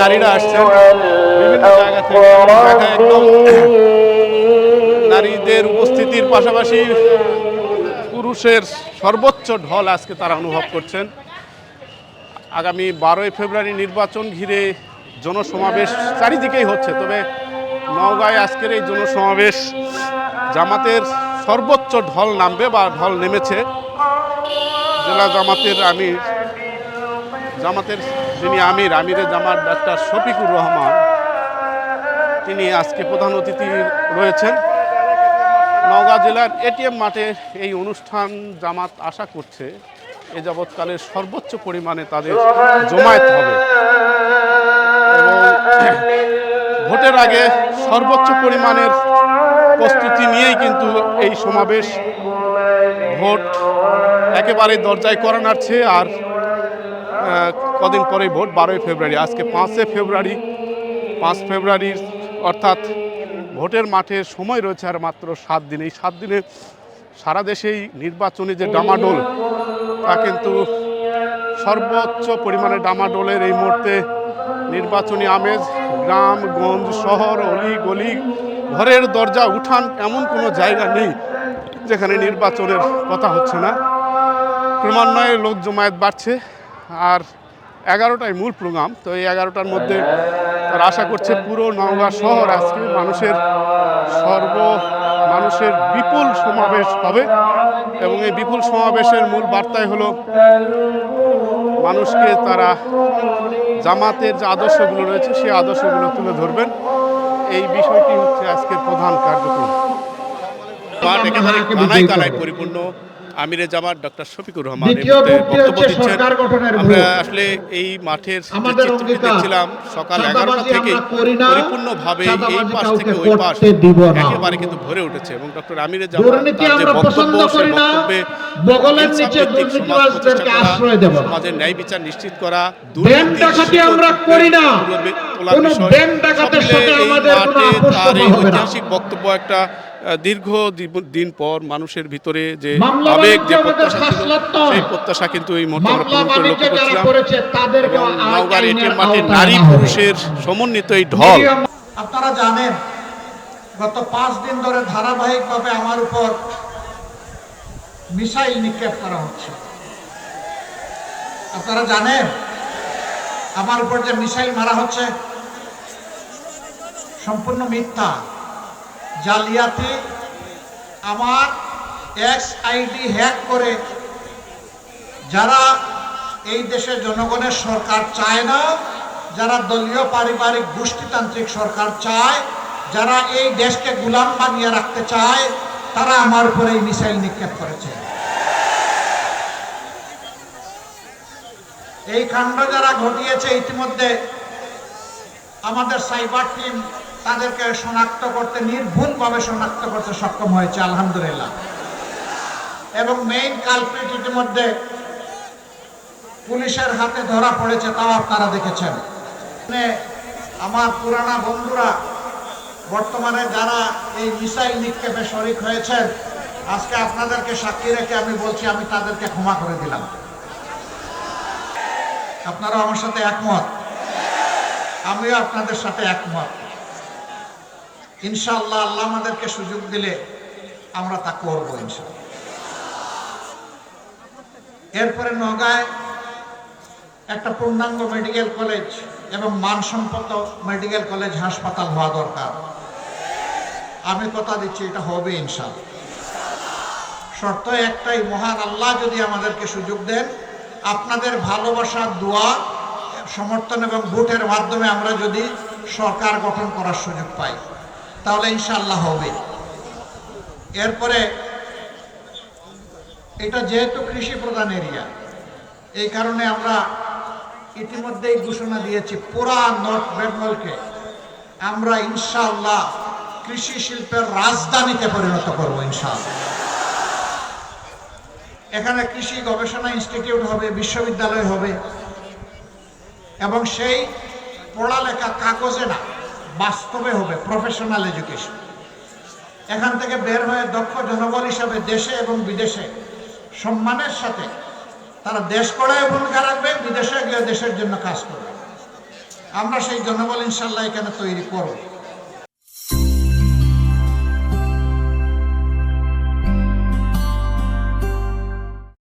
নারীরা আসছেন। বিভিন্ন জায়গা থেকে একদম নারীদের উপস্থিতির পাশাপাশি পুরুষের সর্বোচ্চ ঢল আজকে তারা অনুভব করছেন। আগামী বারোই ফেব্রুয়ারি নির্বাচন ঘিরে জনসমাবেশ চারিদিকেই হচ্ছে। তবে নওগাঁয় আজকের এই জনসমাবেশ জামাতের সর্বোচ্চ ঢল নামবে বা ঢল নেমেছে। জেলা জামাতের আমির জামাতের যিনি আমির আমিরের জামাত ডাক্তার শফিকুর রহমান, তিনি আজকে প্রধান অতিথি রয়েছেন। নওগাঁ জেলার এটিএম মাঠে এই অনুষ্ঠান জামাত আশা করছে এ যাবৎকালে সর্বোচ্চ পরিমাণে তাদের জমায়েত হবে। ভোটের আগে সর্বোচ্চ পরিমাণের প্রস্তুতি নিয়েই কিন্তু এই সমাবেশ। ভোট একেবারে দরজায় করা নাড়ছে আর কদিন পরে ভোট, বারোই ফেব্রুয়ারি। আজকে পাঁচই ফেব্রুয়ারি, পাঁচ ফেব্রুয়ারির অর্থাৎ ভোটের মাঠে সময় রয়েছে আর মাত্র সাত দিন। এই সাত দিনে সারা দেশেই নির্বাচনী যে ডামাডোল, তা কিন্তু সর্বোচ্চ পরিমাণে ডামাডোলের এই মুহূর্তে নির্বাচনী আমেজ। গ্রাম, গঞ্জ, শহর, অলি গলি, ঘরের দরজা, উঠান, এমন কোনো জায়গা নেই যেখানে নির্বাচনের কথা হচ্ছে না। ক্রমান্বয়ে লোক জমায়েত বাড়ছে। আর এগারোটায় মূল প্রোগ্রাম। তো এই এগারোটার মধ্যে তারা আশা করছে পুরো নওগাঁ শহর আজকে মানুষের সর্ব মানুষের বিপুল সমাবেশ হবে এবং এই বিপুল সমাবেশের মূল বার্তাই হলো, মানুষকে তারা জামাতের যে আদর্শগুলো রয়েছে সেই আদর্শগুলো তুলে ধরবেন। এই বিষয়টি হচ্ছে আজকের প্রধান কার্যক্রম। পরিপূর্ণ। আমিরে জামাত ডক্টর শফিকুর রহমান বক্তব্য দিচ্ছেন আমরা আসলে এই মাঠের যে চিত্রটি দেখছিলাম সকাল এগারোটা থেকে না, পরিপূর্ণভাবে এই পাশ থেকে ওই পাশ। একেবারে কিন্তু ভরে উঠেছে এবং ডক্টর আমিরে জামাত তার যে বক্তব্য পছন্দ সেই করি না, বক্তব্যে বগলের নিচে দুর্নীতিবাজদেরকে আশ্রয় দেব সমাজের ন্যায় বিচার নিশ্চিত করা ডাকাতি আমরা করি না। কোনো ব্যাংক ডাকাতের সাথে আমাদের কোনো আপোষ তার এই হবে না। ঐতিহাসিক বক্তব্য একটা দীর্ঘ দিন পর মানুষের ভিতরে যে আবেগ যে প্রত্যাশা ছিল সেই প্রত্যাশা কিন্তু এই মুহূর্তে আমরা পূরণ করে লক্ষ্য করছিলাম। এবং নওগাঁর এটিএম মাঠে নারী পুরুষের সমন্বিত এই ঢল। আপনারা জানেন গত পাঁচ দিন ধরে ধারাবাহিকভাবে আমার উপর মিসাইল নিক্ষেপ করা হচ্ছে। আপনারা জানেন আমার উপর যে মিসাইল মারা হচ্ছে সম্পূর্ণ মিথ্যা। জালিয়াতি আমার এক্স আইডি হ্যাক করে যারা এই দেশের জনগণের সরকার চায় না, যারা দলীয় পারিবারিক গোষ্ঠীতান্ত্রিক সরকার চায়, যারা এই দেশকে গুলাম বানিয়ে রাখতে চায়, তারা আমার উপরে এই মিসাইল নিক্ষেপ করেছে। এই কাণ্ড যারা ঘটিয়েছে, ইতিমধ্যে আমাদের সাইবার টিম তাদেরকে শনাক্ত করতে নির্ভুলভাবে শনাক্ত করতে সক্ষম হয়েছে, আলহামদুলিল্লাহ। এবং মেইন কালপ্রিট ইতিমধ্যে পুলিশের হাতে ধরা পড়েছে, তাও আপনারা দেখেছেন। মানে আমার পুরানা বন্ধুরা, বর্তমানে যারা এই মিসাইল নিক্ষেপে শরিক হয়েছেন, আজকে আপনাদেরকে সাক্ষী রেখে আমি বলছি, আমি তাদেরকে ক্ষমা করে দিলাম। আপনারা আমার সাথে একমত? আমিও আপনাদের সাথে একমত। ইনশাআল্লাহ আল্লাহ আমাদেরকে সুযোগ দিলে আমরা তা করব ইনশাআল্লাহ। এরপরে নগায় একটা পূর্ণাঙ্গ মেডিকেল কলেজ এবং মানসম্পন্ন মেডিকেল কলেজ হাসপাতাল হওয়া দরকার। আমি কথা দিচ্ছি, এটা হবে ইনশাল শর্ত একটাই, মহান আল্লাহ যদি আমাদেরকে সুযোগ দেন, আপনাদের ভালোবাসা, দোয়া, সমর্থন এবং ভোটের মাধ্যমে আমরা যদি সরকার গঠন করার সুযোগ পাই। তাহলে ইনশাল্লাহ হবে। এরপরে, এটা যেহেতু কৃষি প্রধান এরিয়া, এই কারণে আমরা ইতিমধ্যেই ঘোষণা দিয়েছি পুরা নর্থ বেঙ্গলকে আমরা ইনশাল্লাহ কৃষি শিল্পের রাজধানীতে পরিণত করব ইনশাল্লাহ এখানে কৃষি গবেষণা ইনস্টিটিউট হবে, বিশ্ববিদ্যালয় হবে, এবং সেই পড়ালেখা কাগজে না বাস্তবে হবে প্রফেশনাল এডুকেশন এখান থেকে বের হয়ে দক্ষ জনবল হিসাবে দেশে এবং বিদেশে সম্মানের সাথে তারা দেশ করায় ভূমিকা রাখবে, বিদেশে গিয়ে দেশের জন্য কাজ করবে। আমরা সেই জনবল ইনশাল্লাহ এখানে তৈরি করব।